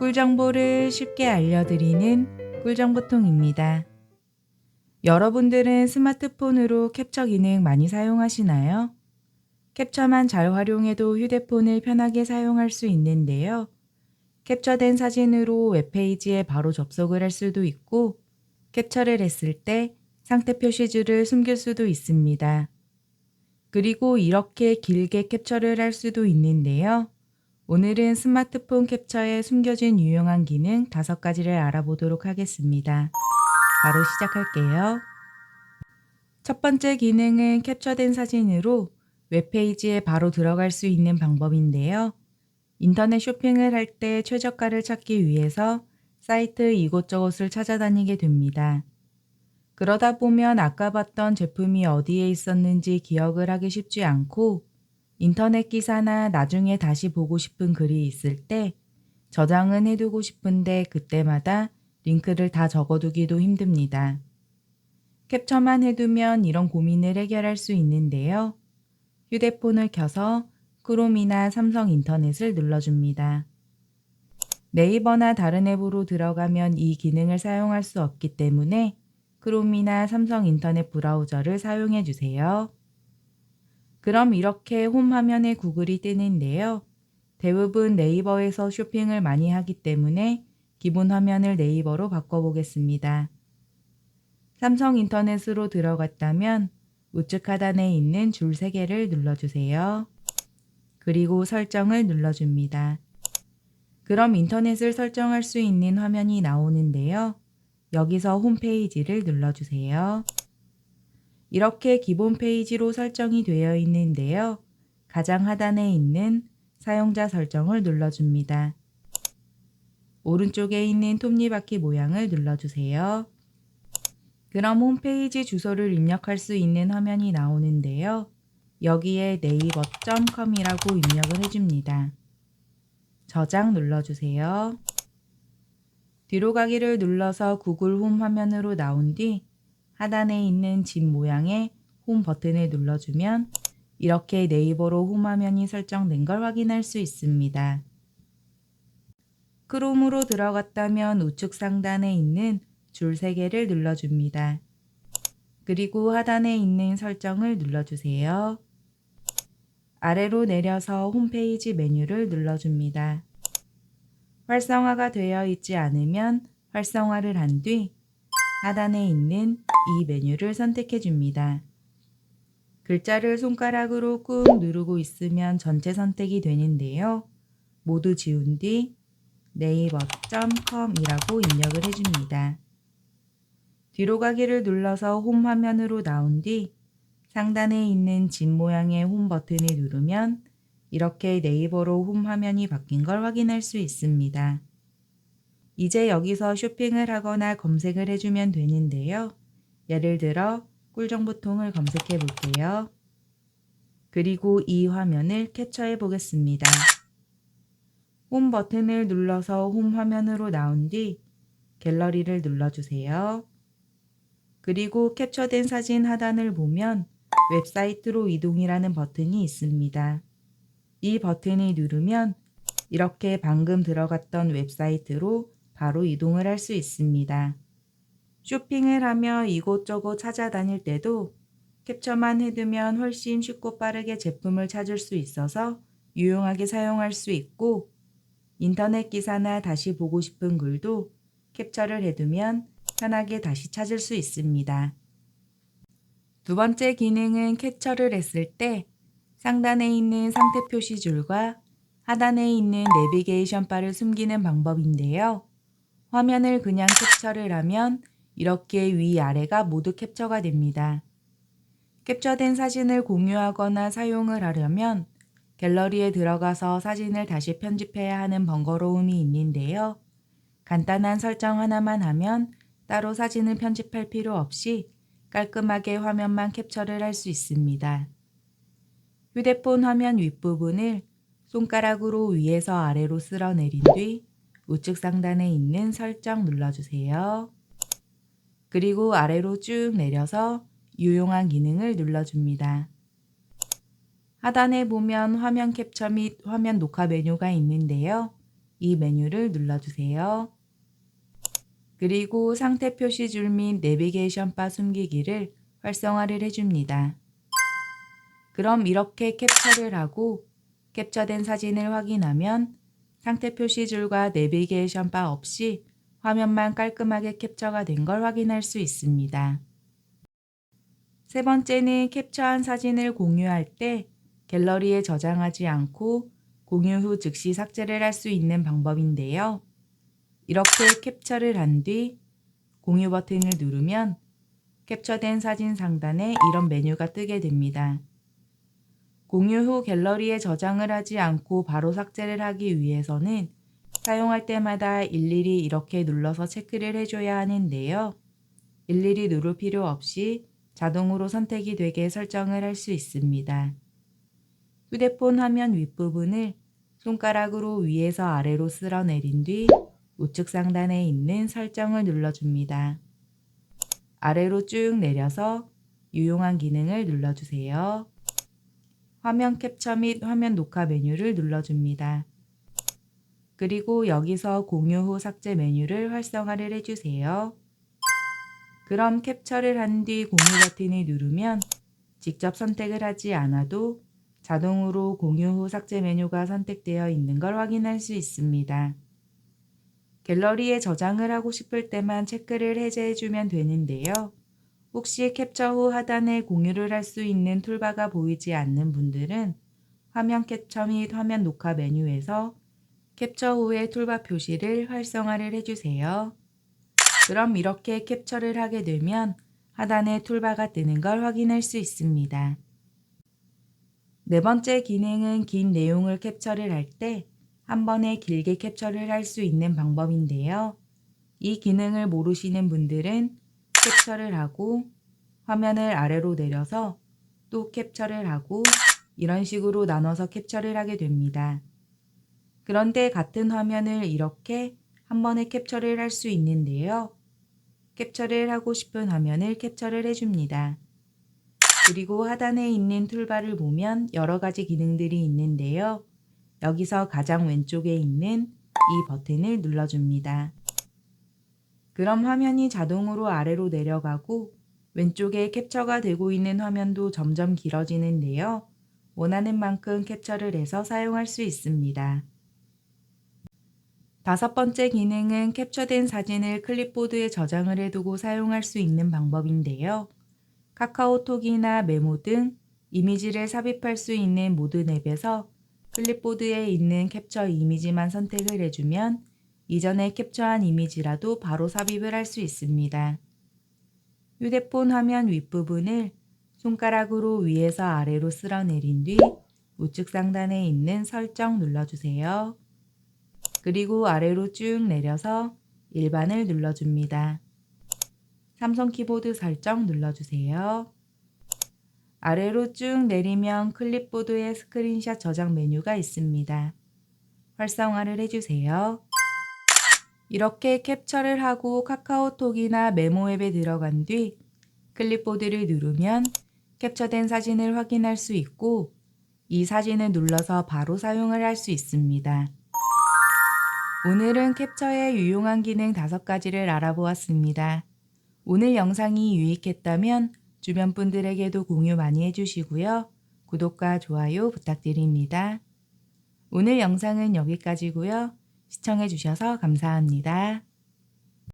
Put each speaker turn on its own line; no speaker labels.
꿀정보를 쉽게 알려드리는 꿀정보통입니다. 여러분들은 스마트폰으로 캡처 기능 많이 사용하시나요? 캡처만 잘 활용해도 휴대폰을 편하게 사용할 수 있는데요. 캡처된 사진으로 웹페이지에 바로 접속을 할 수도 있고, 캡처를 했을 때 상태 표시줄을 숨길 수도 있습니다. 그리고 이렇게 길게 캡처를 할 수도 있는데요. 오늘은 스마트폰 캡처에 숨겨진 유용한 기능 5가지를 알아보도록 하겠습니다. 바로 시작할게요. 첫 번째 기능은 캡처된 사진으로 웹페이지에 바로 들어갈 수 있는 방법인데요. 인터넷 쇼핑을 할 때 최저가를 찾기 위해서 사이트 이곳저곳을 찾아다니게 됩니다. 그러다 보면 아까 봤던 제품이 어디에 있었는지 기억을 하기 쉽지 않고 인터넷 기사나 나중에 다시 보고 싶은 글이 있을 때 저장은 해두고 싶은데 그때마다 링크를 다 적어두기도 힘듭니다. 캡처만 해두면 이런 고민을 해결할 수 있는데요. 휴대폰을 켜서 크롬이나 삼성 인터넷을 눌러줍니다. 네이버나 다른 앱으로 들어가면 이 기능을 사용할 수 없기 때문에 크롬이나 삼성 인터넷 브라우저를 사용해 주세요. 그럼 이렇게 홈 화면에 구글이 뜨는데요. 대부분 네이버에서 쇼핑을 많이 하기 때문에 기본 화면을 네이버로 바꿔보겠습니다. 삼성 인터넷으로 들어갔다면 우측 하단에 있는 줄 3개를 눌러주세요. 그리고 설정을 눌러줍니다. 그럼 인터넷을 설정할 수 있는 화면이 나오는데요. 여기서 홈페이지를 눌러주세요. 이렇게 기본 페이지로 설정이 되어 있는데요. 가장 하단에 있는 사용자 설정을 눌러줍니다. 오른쪽에 있는 톱니바퀴 모양을 눌러주세요. 그럼 홈페이지 주소를 입력할 수 있는 화면이 나오는데요. 여기에 네이버.com이라고 입력을 해줍니다. 저장 눌러주세요. 뒤로 가기를 눌러서 구글 홈 화면으로 나온 뒤 하단에 있는 집 모양의 홈 버튼을 눌러주면 이렇게 네이버로 홈 화면이 설정된 걸 확인할 수 있습니다. 크롬으로 들어갔다면 우측 상단에 있는 줄 3개를 눌러줍니다. 그리고 하단에 있는 설정을 눌러주세요. 아래로 내려서 홈페이지 메뉴를 눌러줍니다. 활성화가 되어 있지 않으면 활성화를 한 뒤 하단에 있는 이 메뉴를 선택해 줍니다. 글자를 손가락으로 꾹 누르고 있으면 전체 선택이 되는데요. 모두 지운 뒤 네이버.com이라고 입력을 해줍니다. 뒤로 가기를 눌러서 홈 화면으로 나온 뒤 상단에 있는 집 모양의 홈 버튼을 누르면 이렇게 네이버로 홈 화면이 바뀐 걸 확인할 수 있습니다. 이제 여기서 쇼핑을 하거나 검색을 해주면 되는데요. 예를 들어 꿀정보통을 검색해 볼게요. 그리고 이 화면을 캡처해 보겠습니다. 홈 버튼을 눌러서 홈 화면으로 나온 뒤 갤러리를 눌러주세요. 그리고 캡처된 사진 하단을 보면 웹사이트로 이동이라는 버튼이 있습니다. 이 버튼을 누르면 이렇게 방금 들어갔던 웹사이트로 바로 이동을 할 수 있습니다. 쇼핑을 하며 이곳저곳 찾아다닐 때도 캡처만 해두면 훨씬 쉽고 빠르게 제품을 찾을 수 있어서 유용하게 사용할 수 있고 인터넷 기사나 다시 보고 싶은 글도 캡처를 해두면 편하게 다시 찾을 수 있습니다. 두 번째 기능은 캡처를 했을 때 상단에 있는 상태 표시 줄과 하단에 있는 내비게이션 바를 숨기는 방법인데요. 화면을 그냥 캡처를 하면 이렇게 위아래가 모두 캡처가 됩니다. 캡처된 사진을 공유하거나 사용을 하려면 갤러리에 들어가서 사진을 다시 편집해야 하는 번거로움이 있는데요. 간단한 설정 하나만 하면 따로 사진을 편집할 필요 없이 깔끔하게 화면만 캡처를 할 수 있습니다. 휴대폰 화면 윗부분을 손가락으로 위에서 아래로 쓸어내린 뒤 우측 상단에 있는 설정 눌러주세요. 그리고 아래로 쭉 내려서 유용한 기능을 눌러줍니다. 하단에 보면 화면 캡처 및 화면 녹화 메뉴가 있는데요. 이 메뉴를 눌러주세요. 그리고 상태 표시 줄 및 내비게이션 바 숨기기를 활성화를 해줍니다. 그럼 이렇게 캡처를 하고 캡처된 사진을 확인하면 상태 표시 줄과 내비게이션 바 없이 화면만 깔끔하게 캡처가 된 걸 확인할 수 있습니다. 세 번째는 캡처한 사진을 공유할 때 갤러리에 저장하지 않고 공유 후 즉시 삭제를 할 수 있는 방법인데요. 이렇게 캡처를 한 뒤 공유 버튼을 누르면 캡처된 사진 상단에 이런 메뉴가 뜨게 됩니다. 공유 후 갤러리에 저장을 하지 않고 바로 삭제를 하기 위해서는 사용할 때마다 일일이 이렇게 눌러서 체크를 해줘야 하는데요. 일일이 누를 필요 없이 자동으로 선택이 되게 설정을 할 수 있습니다. 휴대폰 화면 윗부분을 손가락으로 위에서 아래로 쓸어내린 뒤 우측 상단에 있는 설정을 눌러줍니다. 아래로 쭉 내려서 유용한 기능을 눌러주세요. 화면 캡처 및 화면 녹화 메뉴를 눌러줍니다. 그리고 여기서 공유 후 삭제 메뉴를 활성화를 해주세요. 그럼 캡처를 한 뒤 공유 버튼을 누르면 직접 선택을 하지 않아도 자동으로 공유 후 삭제 메뉴가 선택되어 있는 걸 확인할 수 있습니다. 갤러리에 저장을 하고 싶을 때만 체크를 해제해주면 되는데요. 혹시 캡처 후 하단에 공유를 할 수 있는 툴바가 보이지 않는 분들은 화면 캡처 및 화면 녹화 메뉴에서 캡처 후의 툴바 표시를 활성화를 해주세요. 그럼 이렇게 캡처를 하게 되면 하단에 툴바가 뜨는 걸 확인할 수 있습니다. 네 번째 기능은 긴 내용을 캡처를 할 때 한 번에 길게 캡처를 할 수 있는 방법인데요. 이 기능을 모르시는 분들은 캡처를 하고 화면을 아래로 내려서 또 캡처를 하고 이런 식으로 나눠서 캡처를 하게 됩니다. 그런데 같은 화면을 이렇게 한 번에 캡처를 할 수 있는데요. 캡처를 하고 싶은 화면을 캡처를 해줍니다. 그리고 하단에 있는 툴바를 보면 여러 가지 기능들이 있는데요. 여기서 가장 왼쪽에 있는 이 버튼을 눌러줍니다. 그럼 화면이 자동으로 아래로 내려가고 왼쪽에 캡처가 되고 있는 화면도 점점 길어지는데요. 원하는 만큼 캡처를 해서 사용할 수 있습니다. 다섯 번째 기능은 캡처된 사진을 클립보드에 저장을 해두고 사용할 수 있는 방법인데요. 카카오톡이나 메모 등 이미지를 삽입할 수 있는 모든 앱에서 클립보드에 있는 캡처 이미지만 선택을 해주면 이전에 캡처한 이미지라도 바로 삽입을 할 수 있습니다. 휴대폰 화면 윗부분을 손가락으로 위에서 아래로 쓸어내린 뒤 우측 상단에 있는 설정 눌러주세요. 그리고 아래로 쭉 내려서 일반을 눌러줍니다. 삼성 키보드 설정 눌러주세요. 아래로 쭉 내리면 클립보드에 스크린샷 저장 메뉴가 있습니다. 활성화를 해주세요. 이렇게 캡처를 하고 카카오톡이나 메모 앱에 들어간 뒤 클립보드를 누르면 캡처된 사진을 확인할 수 있고 이 사진을 눌러서 바로 사용을 할 수 있습니다. 오늘은 캡처에 유용한 기능 5가지를 알아보았습니다. 오늘 영상이 유익했다면 주변 분들에게도 공유 많이 해주시고요. 구독과 좋아요 부탁드립니다. 오늘 영상은 여기까지고요. 시청해 주셔서 감사합니다.